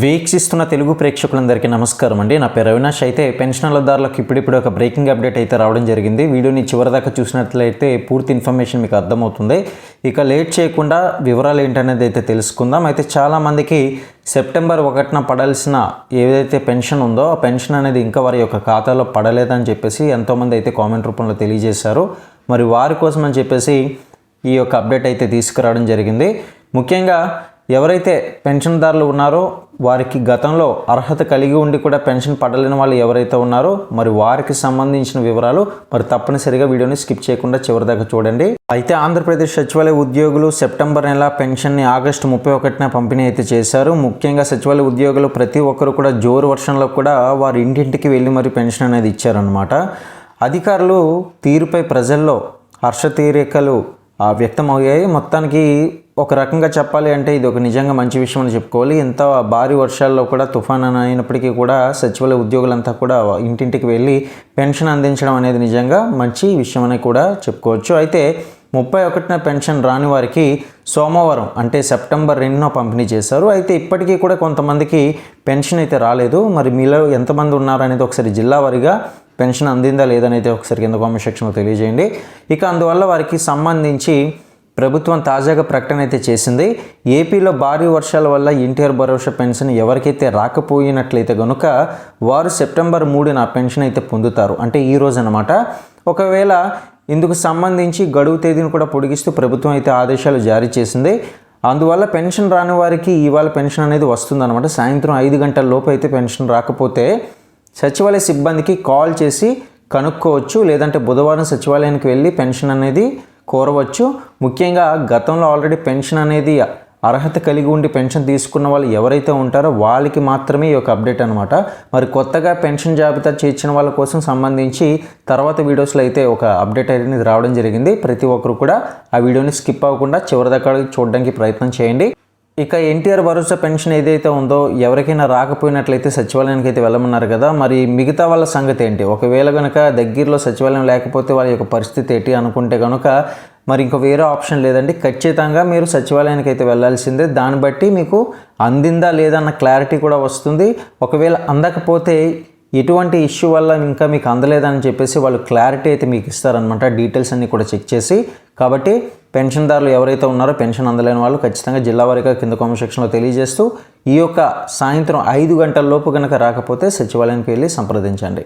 వీక్షిస్తున్న తెలుగు ప్రేక్షకులందరికీ నమస్కారం అండి. నా పేరు అవినాష్. అయితే పెన్షనర్లదారులకు ఇప్పుడిప్పుడు ఒక బ్రేకింగ్ అప్డేట్ అయితే రావడం జరిగింది. వీడియోని చివరిదాకా చూసినట్లయితే పూర్తి ఇన్ఫర్మేషన్ మీకు అర్థమవుతుంది. ఇక లేట్ చేయకుండా వివరాలు ఏంటనేది అయితే తెలుసుకుందాం. అయితే చాలామందికి సెప్టెంబర్ ఒకటిన పడాల్సిన ఏదైతే పెన్షన్ ఉందో ఆ పెన్షన్ అనేది ఇంకా వారి యొక్క ఖాతాలో పడలేదని చెప్పేసి ఎంతోమంది అయితే కామెంట్ రూపంలో తెలియజేశారు. మరి వారి కోసం అని చెప్పేసి ఈ యొక్క అప్డేట్ అయితే తీసుకురావడం జరిగింది. ముఖ్యంగా ఎవరైతే పెన్షన్దారులు ఉన్నారో వారికి గతంలో అర్హత కలిగి ఉండి కూడా పెన్షన్ పడలేని వాళ్ళు ఎవరైతే ఉన్నారో మరి వారికి సంబంధించిన వివరాలు మరి తప్పనిసరిగా వీడియోని స్కిప్ చేయకుండా చివరిదాకా చూడండి. అయితే ఆంధ్రప్రదేశ్ సచివాలయ ఉద్యోగులు సెప్టెంబర్ నెల పెన్షన్ని ఆగస్టు ముప్పై ఒకటిన పంపిణీ అయితే చేశారు. ముఖ్యంగా సచివాలయ ఉద్యోగులు ప్రతి ఒక్కరు కూడా జోరు వర్షంలో కూడా వారి ఇంటింటికి వెళ్ళి మరి పెన్షన్ అనేది ఇచ్చారనమాట అధికారులు తీరుపై ప్రజల్లో హర్షతీరికలు ఆ, వ్యక్తమయ్యాయి. మొత్తానికి ఒక రకంగా చెప్పాలి అంటే ఇది ఒక నిజంగా మంచి విషయం అని చెప్పుకోవాలి. ఎంత భారీ వర్షాల్లో కూడా తుఫాన్ అని అయినప్పటికీ కూడా సచివాలయ ఉద్యోగులంతా కూడా ఇంటింటికి వెళ్ళి పెన్షన్ అందించడం అనేది నిజంగా మంచి విషయం అని కూడా చెప్పుకోవచ్చు. అయితే ముప్పై ఒకటిన పెన్షన్ రాని వారికి సోమవారం అంటే సెప్టెంబర్ రెండున పంపిణీ చేశారు. అయితే ఇప్పటికీ కూడా కొంతమందికి పెన్షన్ అయితే రాలేదు. మరి మీలో ఎంతమంది ఉన్నారు అనేది ఒకసారి జిల్లా వారిగా పెన్షన్ అందిందా లేదనైతే ఒకసారి కింద కామెంట్ సెక్షన్లో తెలియజేయండి. ఇక అందువల్ల వారికి సంబంధించి ప్రభుత్వం తాజాగా ప్రకటన అయితే చేసింది. ఏపీలో భారీ వర్షాల వల్ల ఎన్టీఆర్ భరోసా పెన్షన్ ఎవరికైతే రాకపోయినట్లయితే కనుక వారు సెప్టెంబర్ మూడున ఆ పెన్షన్ అయితే పొందుతారు. అంటే ఈ రోజు అనమాట ఒకవేళ ఇందుకు సంబంధించి గడువు తేదీని కూడా పొడిగిస్తూ ప్రభుత్వం అయితే ఆదేశాలు జారీ చేసింది. అందువల్ల పెన్షన్ రాని వారికి ఇవాళ పెన్షన్ అనేది వస్తుందన్నమాట. సాయంత్రం ఐదు గంటల లోపు అయితే పెన్షన్ రాకపోతే సచివాలయ సిబ్బందికి కాల్ చేసి కనుక్కోవచ్చు. లేదంటే బుధవారం సచివాలయానికి వెళ్ళి పెన్షన్ అనేది కోరవచ్చు. ముఖ్యంగా గతంలో ఆల్రెడీ పెన్షన్ అనేది అర్హత కలిగి ఉండి పెన్షన్ తీసుకున్న వాళ్ళు ఎవరైతే ఉంటారో వాళ్ళకి మాత్రమే ఈ యొక్క అప్డేట్ అనమాట మరి కొత్తగా పెన్షన్ జాబితా చేర్చిన వాళ్ళ కోసం సంబంధించి తర్వాత వీడియోస్లో అయితే ఒక అప్డేట్ అనేది రావడం జరిగింది. ప్రతి ఒక్కరు కూడా ఆ వీడియోని స్కిప్ అవ్వకుండా చివరిదాకా చూడడానికి ప్రయత్నం చేయండి. ఇక ఎన్టీఆర్ భరోసా పెన్షన్ ఏదైతే ఉందో ఎవరికైనా రాకపోయినట్లయితే సచివాలయానికి అయితే వెళ్ళమన్నారు కదా. మరి మిగతా వాళ్ళ సంగతి ఏంటి? ఒకవేళ కనుక దగ్గరలో సచివాలయం లేకపోతే వాళ్ళ యొక్క పరిస్థితి ఏంటి అనుకుంటే కనుక మరి ఇంకా వేరే ఆప్షన్ లేదండి. ఖచ్చితంగా మీరు సచివాలయానికి అయితే వెళ్ళాల్సిందే. దాన్ని బట్టి మీకు అందిందా లేదా అన్న క్లారిటీ కూడా వస్తుంది. ఒకవేళ అందకపోతే ఎటువంటి ఇష్యూ వల్ల ఇంకా మీకు అందలేదని చెప్పేసి వాళ్ళు క్లారిటీ అయితే మీకు ఇస్తారనమాట డీటెయిల్స్ అన్నీ కూడా చెక్ చేసి. కాబట్టి పెన్షన్దారులు ఎవరైతే ఉన్నారో పెన్షన్ అందలేని వాళ్ళు ఖచ్చితంగా జిల్లా వారీగా కింద కామెంట్ సెక్షన్లో తెలియజేస్తూ ఈ యొక్క సాయంత్రం ఐదు గంటల లోపు కనుక రాకపోతే సచివాలయానికి వెళ్ళి సంప్రదించండి.